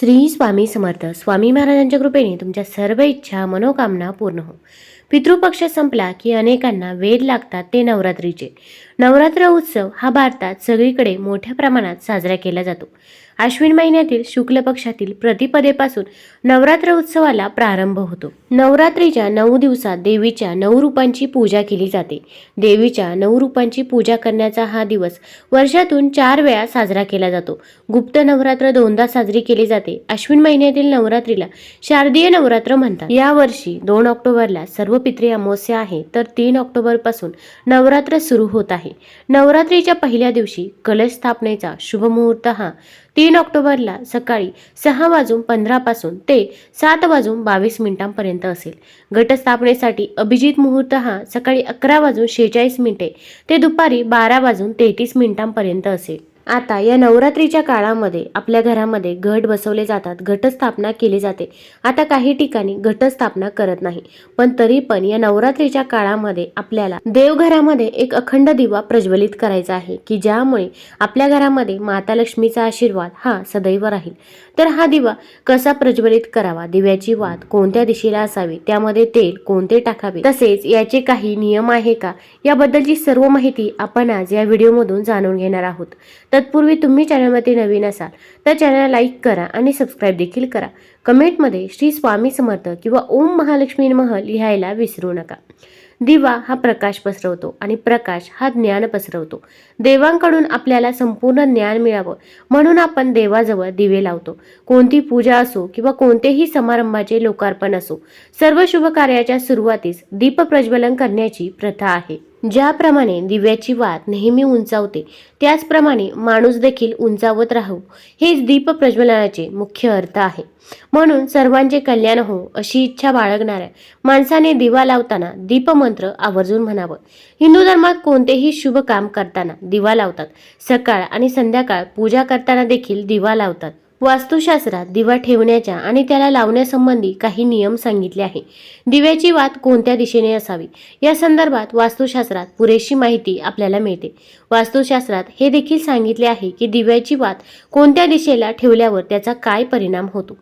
श्री स्वामी समर्थ. स्वामी महाराजांच्या कृपेने तुमच्या सर्व इच्छा मनोकामना पूर्ण हो. पितृपक्ष संपला की अनेकांना वेद लागतात ते नवरात्रीचे. नवरात्र उत्सव हा भारतात सगळीकडे मोठ्या प्रमाणात साजरा केला जातो. आश्विन महिन्यातील शुक्ल पक्षातील प्रतिपदेपासून नवरात्र उत्सवाला प्रारंभ होतो. नवरात्रीच्या नऊ दिवसात देवीच्या नऊ रूपांची पूजा केली जाते. देवीच्या नऊ रूपांची पूजा करण्याचा हा दिवस वर्षातून चार वेळा साजरा केला जातो. गुप्त नवरात्र दोनदा साजरी केली जाते. अश्विन महिन्यातील नवरात्रीला शारदीय नवरात्र म्हणतात. या वर्षी दोन ऑक्टोबरला सर्व पित्री अमावस्या आहे तर तीन ऑक्टोबरपासून नवरात्र सुरू होत आहे. नवरात्रीच्या पहिल्या दिवशी कलश स्थापनेचा शुभ मुहूर्त हा तीन ऑक्टोबरला सकाळी सहा वाजून पंधरापासून ते सात वाजून बावीस मिनिटांपर्यंत असेल. घटस्थापनेसाठी अभिजित मुहूर्त हा सकाळी अकरा वाजून शेहेचाळीस मिनिटे ते दुपारी बारा वाजून तेहतीस मिनिटांपर्यंत असेल. आता या नवरात्रीच्या काळामध्ये आपल्या घरामध्ये घट बसवले जातात घटस्थापना केली जाते. आता काही ठिकाणी घटस्थापना करत नाही. पण तरी पण या नवरात्रीच्या काळामध्ये आपल्याला देवघरामध्ये एक अखंड दिवा प्रज्वलित करायचा आहे की ज्यामुळे आपल्या घरामध्ये माता लक्ष्मीचा आशीर्वाद हा सदैव राहील. तर हा दिवा कसा प्रज्वलित करावा? दिव्याची वात कोणत्या दिशेला असावी? त्यामध्ये तेल कोणते टाकावे? तसेच याचे काही नियम आहे का? याबद्दलची सर्व माहिती आपण आज या व्हिडिओमधून जाणून घेणार आहोत. तत्पूर्वी तुम्ही चॅनलमध्ये नवीन असाल तर चॅनल लाईक करा आणि सबस्क्राईब देखील करा. कमेंटमध्ये श्री स्वामी समर्थ किंवा ओम महालक्ष्मी महल लिहायला विसरू नका. दिवा हा प्रकाश पसरवतो आणि प्रकाश हा ज्ञान पसरवतो. देवांकडून आपल्याला संपूर्ण ज्ञान मिळावं म्हणून आपण देवाजवळ दिवे लावतो. कोणती पूजा असो किंवा कोणतेही समारंभाचे लोकार्पण असो सर्व शुभ कार्याच्या सुरुवातीस दीप प्रज्वलन करण्याची प्रथा आहे. ज्याप्रमाणे दिव्याची वात नेहमी उंचावते त्याचप्रमाणे माणूस देखील उंचावत राहू हेच दीप प्रज्वलनाचे मुख्य अर्थ आहे. म्हणून सर्वांचे कल्याण हो अशी इच्छा बाळगणाऱ्या माणसाने दिवा लावताना दीपमंत्र आवर्जून म्हणावं. हिंदू धर्मात कोणतेही शुभ काम करताना दिवा लावतात. सकाळ आणि संध्याकाळ पूजा करताना देखील दिवा लावतात. वास्तुशास्त्रात दिवा ठेवण्याच्या आणि त्याला लावण्यासंबंधी काही नियम सांगितले आहे दिव्याची वात कोणत्या दिशेने असावी? या संदर्भात वास्तुशास्त्रात पुरेशी माहिती आपल्याला मिळते. वास्तुशास्त्रात हे देखील सांगितले आहे की दिव्याची वात कोणत्या दिशेला ठेवल्यावर त्याचा काय परिणाम होतो?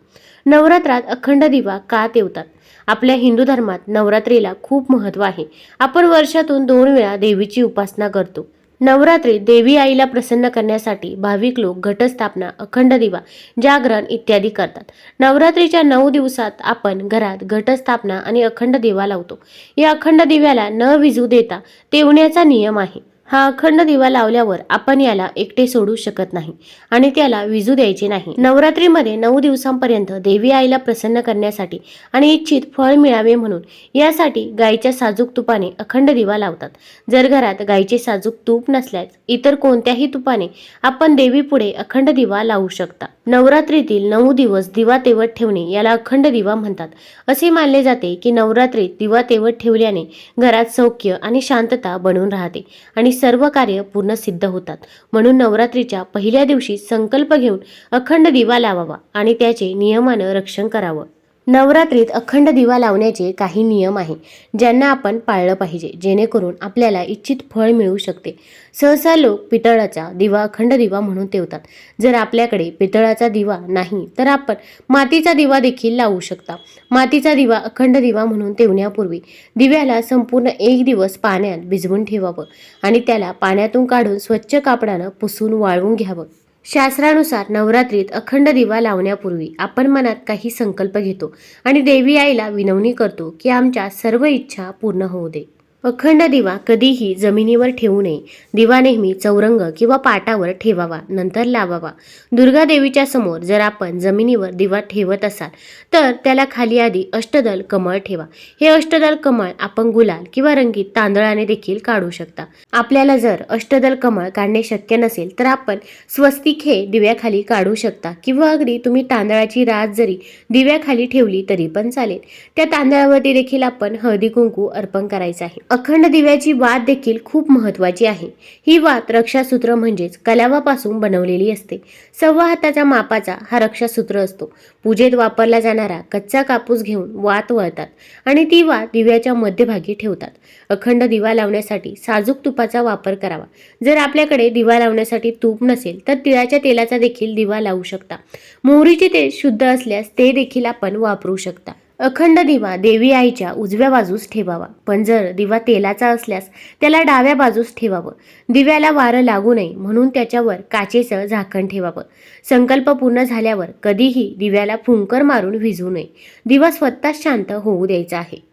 नवरात्रात अखंड दिवा का तेवतात? आपल्या हिंदू धर्मात नवरात्रीला खूप महत्त्व आहे. आपण वर्षातून दोन वेळा देवीची उपासना करतो. नवरात्री देवी आईला प्रसन्न करण्यासाठी भाविक लोक घटस्थापना अखंड दिवा जागरण इत्यादी करतात. नवरात्रीच्या नऊ दिवसात आपण घरात घटस्थापना आणि अखंड दिवा लावतो. या अखंड दिव्याला न विजू देता तेवण्याचा नियम आहे. हा अखंड दिवा लावल्यावर आपण याला एकटे सोडू शकत नाही आणि त्याला विजू द्यायचे नाही. नवरात्रीमध्ये नऊ दिवसांपर्यंत देवी आईला प्रसन्न करण्यासाठी आणि इच्छित फळ मिळावे म्हणून यासाठी गाईच्या साजूक तुपाने अखंड दिवा लावतात. जर घरात गाईचे साजूक तूप नसल्यास इतर कोणत्याही तुपाने आपण देवीपुढे अखंड दिवा लावू शकता. नवरात्रीतील नऊ दिवस दिवा तेवत ठेवणे याला अखंड दिवा म्हणतात. असे मानले जाते की नवरात्रीत दिवा तेवत ठेवल्याने घरात सौख्य आणि शांतता बनून राहते आणि सर्व कार्य पूर्ण सिद्ध होतात. म्हणून नवरात्रीच्या पहिल्या दिवशी संकल्प घेऊन अखंड दिवा लावावा आणि त्याचे नियमानं रक्षण करावं. नवरात्रीत अखंड दिवा लावण्याचे काही नियम आहे ज्यांना आपण पाळलं पाहिजे जेणेकरून आपल्याला इच्छित फळ मिळू शकते. सहसा लोक पितळाचा दिवा अखंड दिवा म्हणून ठेवतात. जर आपल्याकडे पितळाचा दिवा नाही तर आपण मातीचा दिवा देखील लावू शकता. मातीचा दिवा अखंड दिवा म्हणून ठेवण्यापूर्वी दिव्याला संपूर्ण एक दिवस पाण्यात भिजवून ठेवावं आणि त्याला पाण्यातून काढून स्वच्छ कापडानं पुसून वाळवून घ्यावं. शास्त्रानुसार नवरात्रीत अखंड दिवा लावण्यापूर्वी आपण मनात काही संकल्प घेतो आणि देवी आईला विनवणी करतो की आमच्या सर्व इच्छा पूर्ण होऊ दे. अखंड दिवा कधीही जमिनीवर ठेवू नये. दिवा नेहमी चौरंग किंवा पाटावर ठेवावा नंतर लावावा. दुर्गा देवीच्या समोर जर आपण जमिनीवर दिवा ठेवत असाल तर त्याला खाली आधी अष्टदल कमळ ठेवा. हे अष्टदल कमळ आपण गुलाल किंवा रंगीत तांदळाने देखील काढू शकता. आपल्याला जर अष्टदल कमळ काढणे शक्य नसेल तर आपण स्वस्तिक हे दिव्याखाली काढू शकता किंवा अगदी तुम्ही तांदळाची रात जरी दिव्याखाली ठेवली तरी पण चालेल. त्या तांदळावरती देखील आपण हळदी कुंकू अर्पण करायचं आहे. अखंड दिव्याची वात देखील खूप महत्वाची आहे. ही वात रक्षासूत्र म्हणजेच कलावापासून बनवलेली असते. सव्वा हाताच्या मापाचा हा रक्षासूत्र असतो. पूजेत वापरला जाणारा कच्चा कापूस घेऊन वात वळतात आणि ती वात दिव्याच्या मध्यभागी ठेवतात. अखंड दिवा लावण्यासाठी साजूक तुपाचा वापर करावा. जर आपल्याकडे दिवा लावण्यासाठी तूप नसेल तर तिळाच्या तेलाचा देखील दिवा लावू शकता. मोहरीचे तेल शुद्ध असल्यास ते देखील आपण वापरू शकता. अखंड दिवा देवी आईच्या उजव्या बाजूस ठेवावा. पण जर दिवा तेलाचा असल्यास त्याला डाव्या बाजूस ठेवावं. दिव्याला वारं लागू नये म्हणून त्याच्यावर काचेचं झाकण ठेवावं. संकल्प पूर्ण झाल्यावर कधीही दिव्याला फुंकर मारून विझू नये. दिवा स्वतःच शांत होऊ द्यायचा आहे.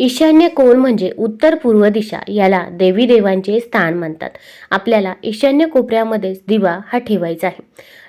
ईशान्य कोण म्हणजे उत्तर पूर्व दिशा याला देवी देवांचे स्थान म्हणतात. आपल्याला ईशान्य कोपऱ्यामध्येच दिवा हा ठेवायचा आहे.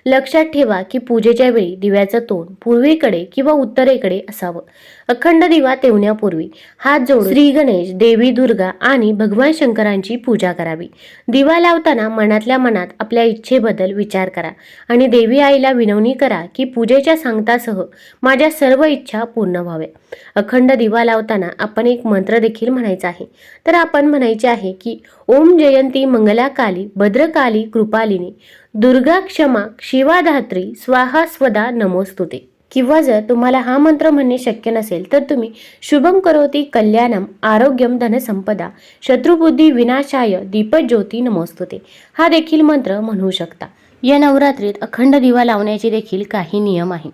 लक्षात ठेवा की पूजेच्या वेळी दिव्याचं तोंड पूर्वेकडे किंवा उत्तरेकडे असावं. अखंड दिवा तेवण्यापूर्वी हात जोडून श्री गणेश देवी दुर्गा आणि भगवान शंकरांची पूजा करावी. दिवा लावताना मनातल्या मनात आपल्या इच्छेबद्दल विचार करा आणि देवी आईला विनवणी करा की पूजेच्या सांगतासह माझ्या सर्व इच्छा पूर्ण व्हाव्या. अखंड दिवा लावताना आपण एक मंत्र देखील म्हणायचा आहे. तर आपण म्हणायचे आहे की ओम जयंती मंगला काली भद्रकाली कृपालिनी. दुर्गा क्षमा शिवाधात्री स्वाहा स्वदा नमोस्तुते. किंवा जर तुम्हाला हा मंत्र म्हणणे शक्य नसेल तर तुम्ही शुभम करोती कल्याणम आरोग्यम धनसंपदा शत्रुबुद्धी विनाशाय दीपज्योती नमोस्तुते. हा देखील मंत्र म्हणू शकता. या नवरात्रीत अखंड दिवा लावण्याचे देखील काही नियम आहे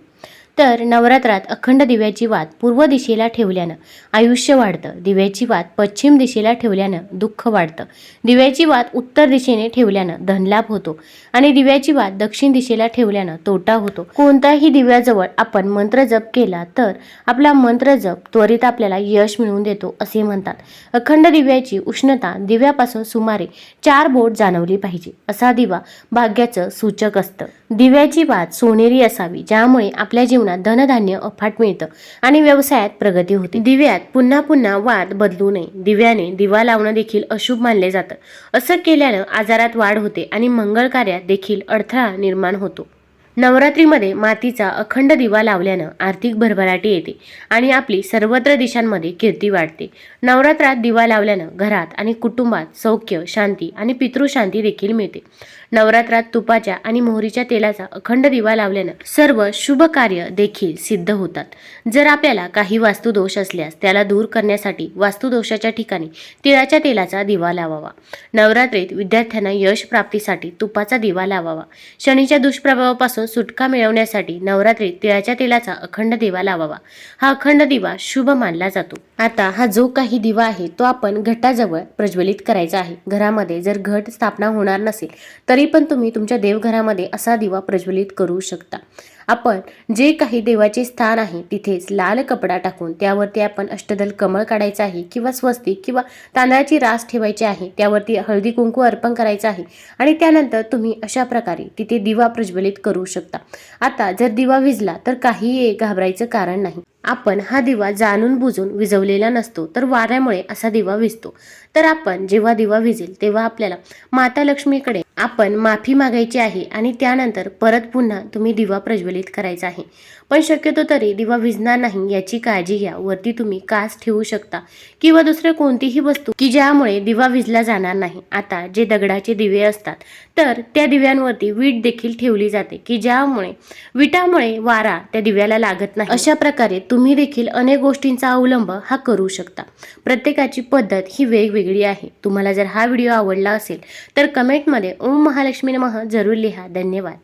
तर नवरात्रात अखंड दिव्याची वात पूर्व दिशेला ठेवल्यानं आयुष्य वाढतं. दिव्याची वात पश्चिम दिशेला ठेवल्यानं दुःख वाढतं. दिव्याची वात उत्तर दिशेने ठेवल्यानं धनलाभ होतो आणि दिव्याची वात दक्षिण दिशेला ठेवल्यानं तोटा होतो. कोणत्याही दिव्याजवळ आपण मंत्र जप केला तर आपला मंत्र जप त्वरित आपल्याला यश मिळवून देतो असे म्हणतात. अखंड दिव्याची उष्णता दिव्यापासून सुमारे चार बोट जाणवली पाहिजे असा दिवा भाग्याचं सूचक असतं. दिव्याची वात सोनेरी असावी ज्यामुळे आपल्या जीवनात धनधान्य अफाट मिळतं आणि व्यवसायात प्रगती होते. दिव्यात पुन्हा पुन्हा वाद बदलू नये. दिव्याने दिवा लावणं देखील अशुभ मानले जातं. असं केल्यानं आजारात वाढ होते आणि मंगळ कार्यात देखील अडथळा निर्माण होतो. नवरात्रीमध्ये मातीचा अखंड दिवा लावल्यानं आर्थिक भरभराटी येते आणि आपली सर्वत्र दिशांमध्ये कीर्ती वाढते. नवरात्रात दिवा लावल्यानं घरात आणि कुटुंबात सौख्य शांती आणि पितृशांती देखील मिळते. नवरात्रात तुपाच्या आणि मोहरीच्या तेलाचा अखंड दिवा लावल्यानं सर्व शुभ कार्य देखील सिद्ध होतात. जर आपल्याला काही वास्तुदोष असल्यास त्याला दूर करण्यासाठी वास्तुदोषाच्या ठिकाणी तिळाच्या तेलाचा दिवा लावावा. नवरात्रीत विद्यार्थ्यांना यश प्राप्तीसाठी तुपाचा दिवा लावावा. शनीच्या दुष्प्रभावापासून सुटका मिळवण्यासाठी नवरात्रीत तिळाच्या तेलाचा अखंड दिवा लावावा. हा अखंड दिवा शुभ मानला जातो. आता हा जो काही दिवा आहे तो आपण घटाजवळ प्रज्वलित करायचा आहे. घरामध्ये जर घट स्थापना होणार नसेल तरी पण तुम्ही तुमच्या देवघरामध्ये असा दिवा प्रज्वलित करू शकता. आपण जे काही देवाचे स्थान आहे तिथेच लाल कपडा टाकून त्यावरती आपण अष्टदल कमळ काढायचं आहे किंवा स्वस्तिक किंवा तांदळाची रास ठेवायची आहे त्यावरती हळदी कुंकू अर्पण करायचं आहे आणि त्यानंतर तुम्ही अशा प्रकारे तिथे दिवा प्रज्वलित करू शकता. आता जर दिवा विजला तर काही घाबरायचं कारण नाही. आपण हा दिवा जाणून बुजून विझवलेला नसतो तर वाऱ्यामुळे असा दिवा विजतो तर आपण जेव्हा दिवा विजेल तेव्हा आपल्याला माता लक्ष्मीकडे आपण माफी मागायची आहे आणि त्यानंतर परत पुन्हा तुम्ही दिवा प्रज्वलित करायचा आहे. पण शक्यतो तरी दिवा विझणार नाही याची काळजी घ्या. वरती तुम्ही कास ठेवू शकता किंवा दुसरे कोणतीही वस्तू की ज्यामुळे दिवा विजला जाणार नाही. आता जे दगडाचे दिवे असतात तर त्या दिव्यांवरती वीट देखील ठेवली जाते की ज्यामुळे विटामुळे वारा त्या दिव्याला लागत नाही. अशा प्रकारे तुम्ही देखील अनेक गोष्टींचा अवलंब हा करू शकता. प्रत्येकाची पद्धत ही वेगवेगळी आहे. तुम्हाला जर हा व्हिडिओ आवडला असेल तर कमेंटमध्ये ओम महालक्ष्मी नमः. जरूर लिहा. धन्यवाद.